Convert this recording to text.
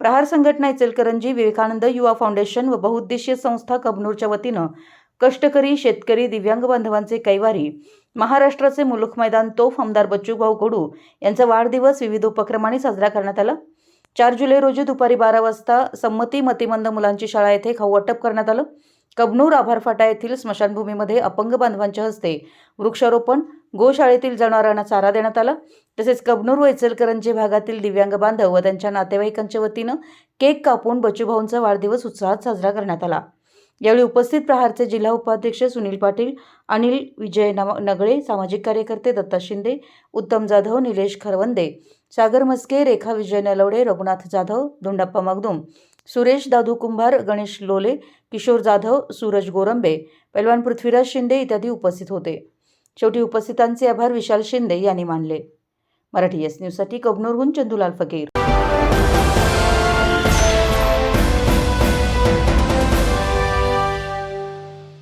प्रहार संघटना इचलकरंजी विवेकानंद युवा फाउंडेशन व बहुउद्देशीय संस्था कबनूरच्या वतीनं कष्टकरी शेतकरी दिव्यांग बांधवांचे कैवारी महाराष्ट्राचे मुलुख मैदान तोफ आमदार बच्चूभाऊ गोडू यांचा वाढदिवस विविध उपक्रमाने साजरा करण्यात आला. चार जुलै रोजी दुपारी बारा वाजता संमती मतिमंद मुलांची शाळा येथे खाऊ वाटप करण्यात आलं. कबनूर आभारफाटा येथील स्मशानभूमीमध्ये अपंग बांधवांच्या हस्ते वृक्षारोपण गोशाळेतील जनावरांना चारा देण्यात आला. तसेच कबनूर व इचलकरंजी भागातील दिव्यांग बांधव व त्यांच्या नातेवाईकांच्या वतीनं केक कापून बच्चूभाऊंचा वाढदिवस उत्साहात साजरा करण्यात आला. यावेळी उपस्थित प्रहारचे जिल्हा उपाध्यक्ष सुनील पाटील अनिल विजय नगळे सामाजिक कार्यकर्ते दत्ता शिंदे उत्तम जाधव निलेश खरवंदे सागर मस्के रेखा विजय नलवडे रघुनाथ जाधव धुंडप्पा मगदुम सुरेश दादू कुंभार गणेश लोले किशोर जाधव सूरज गोरंबे पैलवान पृथ्वीराज शिंदे इत्यादी उपस्थित होते. शेवटी उपस्थितांचे आभार विशाल शिंदे यांनी मानले. मराठी एस न्यूजसाठी कबनूरहून चंदुलाल फकीर.